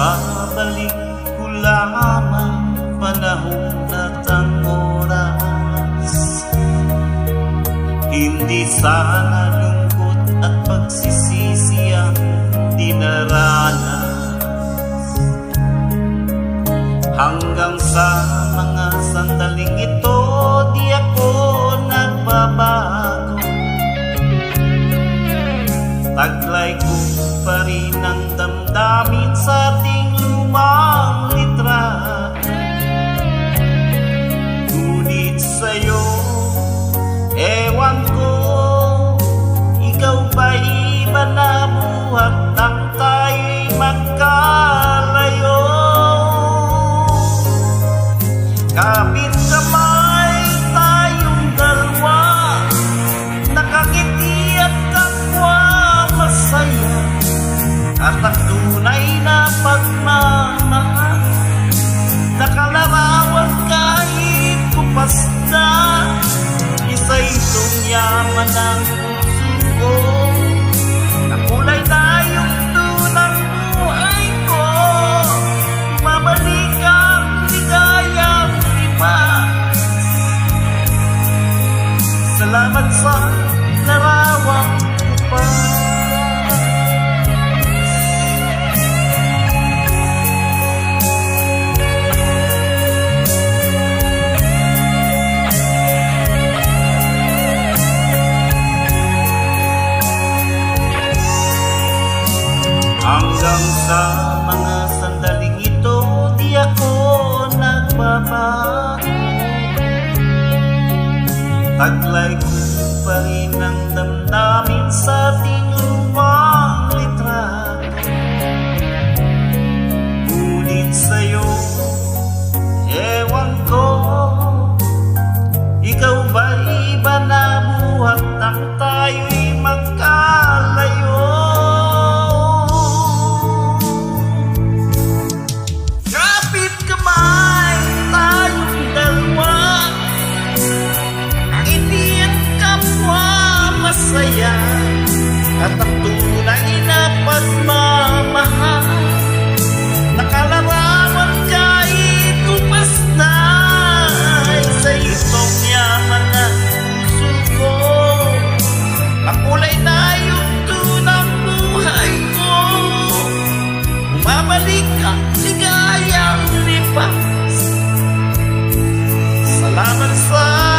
Kung may babalik ko lamang panahon at ang oras. Hindi sana lungkot at pagsisisi ang dinaranas. Hanggang sa mga sandaling ito Di ako nagbabago. Taglay ko pa rin ang damdamin sa ating lumang litrato Ngunit sa'yo, ewan ko Ikaw ba'y iba na buhat nang tayo'y magkalayo? Kapit kamay tayong dalawa Nakangiti at kapwa masaya. At yaman ng puso ko. Na kulay na yung tunang buhay ko. Mabalik ang ligayang lipas Salamat sa larawang upas Taglay Kasigayang lipas Salamat sa